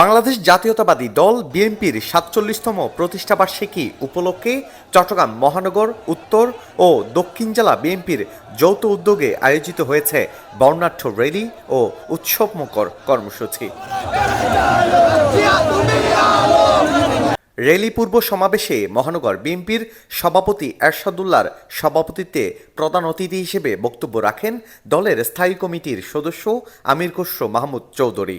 বাংলাদেশ জাতীয়তাবাদী দল বিএনপির সাতচল্লিশতম প্রতিষ্ঠাবার্ষিকী উপলক্ষে চট্টগ্রাম মহানগর, উত্তর ও দক্ষিণ জেলা বিএনপির যৌথ উদ্যোগে আয়োজিত হয়েছে বর্ণাঢ্য র্যালি ও উৎসবমুখর কর্মসূচি। র্যালি পূর্ব সমাবেশে মহানগর বিএনপির সভাপতি এরশাদুল্লার সভাপতিত্বে প্রধান অতিথি হিসেবে বক্তব্য রাখেন দলের স্থায়ী কমিটির সদস্য আমির খসরু মাহমুদ চৌধুরী।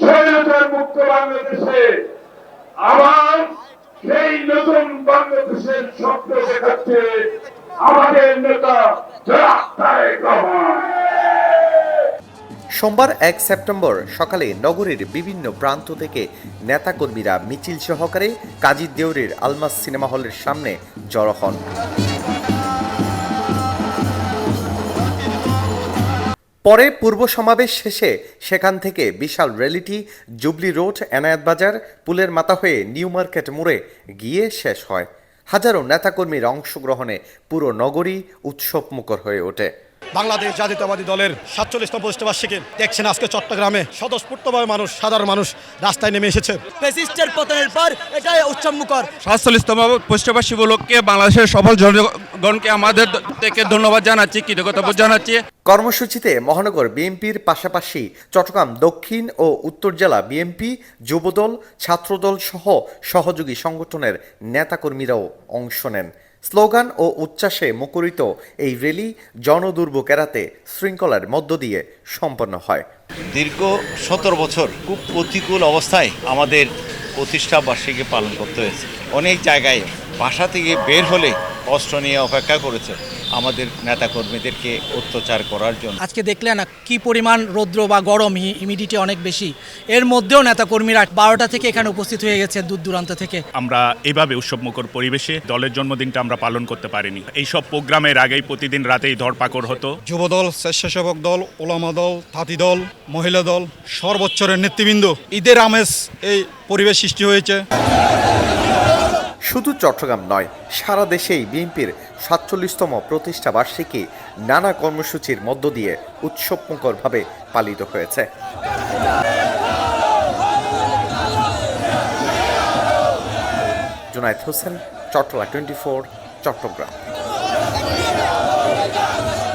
স্বৈরাচার মুক্ত বাংলাদেশে, আবার সেই নতুন বাংলাদেশের স্বপ্ন দেখাচ্ছে আমাদের নেতা সোমবার এক সেপ্টেম্বর সকালে নগরীর বিভিন্ন প্রান্ত থেকে নেতাকর্মীরা মিছিল সহকারে কাজী দেউরির আলমাস সিনেমা হলের সামনে জড়ো হন। পরে পূর্ব সমাবেশ শেষে সেখান থেকে বিশাল র্যালিটি, জুবলি রোড, এনায়াত বাজার, পুলের মাথা হয়ে নিউ মার্কেট মোড়ে গিয়ে শেষ হয়। হাজারো নেতাকর্মীর অংশগ্রহণে পুরো নগরী উৎসবমুখর হয়ে ওঠে। বাংলাদেশ জাতীয়তাবাদী দলের সাতচল্লিশতম প্রতিষ্ঠাবার্ষিকী। দেখছেন আজকে চট্টগ্রামে স্বতঃস্ফূর্তভাবে মানুষ সাধারণ মানুষ রাস্তায় নেমে এসেছে। ফেসিস্টের পতনের পর এটাই উচ্চমুখর। সাতচল্লিশতম পুষ্টবাসী উপলক্ষে বাংলাদেশের সফল জনগণকে আমাদের থেকে ধন্যবাদ জানাচ্ছি কৃতজ্ঞতা জানাচ্ছি। কর্মসূচিতে মহানগর বিএনপির পাশাপাশি চট্টগ্রাম দক্ষিণ ও উত্তর জেলা বিএনপি যুবদল ছাত্রদল সহ সহযোগী সংগঠনের নেতাকর্মীরাও অংশ নেন। স্লোগান ও উচ্ছ্বাসে মুখরিত এই র্যালি জনদুর্ভোগ এড়াতে শৃঙ্খলার মধ্য দিয়ে সম্পন্ন হয়। দীর্ঘ সতেরো বছর খুব প্রতিকূল অবস্থায় আমাদের প্রতিষ্ঠা বার্ষিকী পালন করতে হয়েছে। অনেক জায়গায় বাসা থেকে বের হলে কষ্ট নিয়ে অপেক্ষা করেছে আমাদের নেতাকর্মীদেরকে অত্যাচার করার জন্য। আজকে দেখলে না কি পরিমাণ রৌদ্র বা গরম হিউমিডিটি অনেক বেশি। এর মধ্যেও নেতাকর্মীরা বারোটা থেকে এখানে উপস্থিত হয়ে গেছে দূর দূরান্ত থেকে। আমরা এভাবে উৎসবমুখর পরিবেশে দলের জন্মদিনটা আমরা পালন করতে পারিনি। এইসব প্রোগ্রামের আগেই প্রতিদিন রাতেই ধরপাকড় হতো। যুবদল স্বেচ্ছাসেবক দল ওলামা দল তাঁতি দল মহিলা দল সর্বোচ্চরের নেতৃবৃন্দ ঈদের আমেজ এই পরিবেশ সৃষ্টি হয়েছে। শুধু চট্টগ্রাম নয়, সারা দেশেই বিএনপির সাতচল্লিশতম প্রতিষ্ঠা বার্ষিকী নানা কর্মসূচির মধ্য দিয়ে উৎসবমুখরভাবে পালিত হয়েছে। Junaid Hossain Chattala twenty four, Chattogram.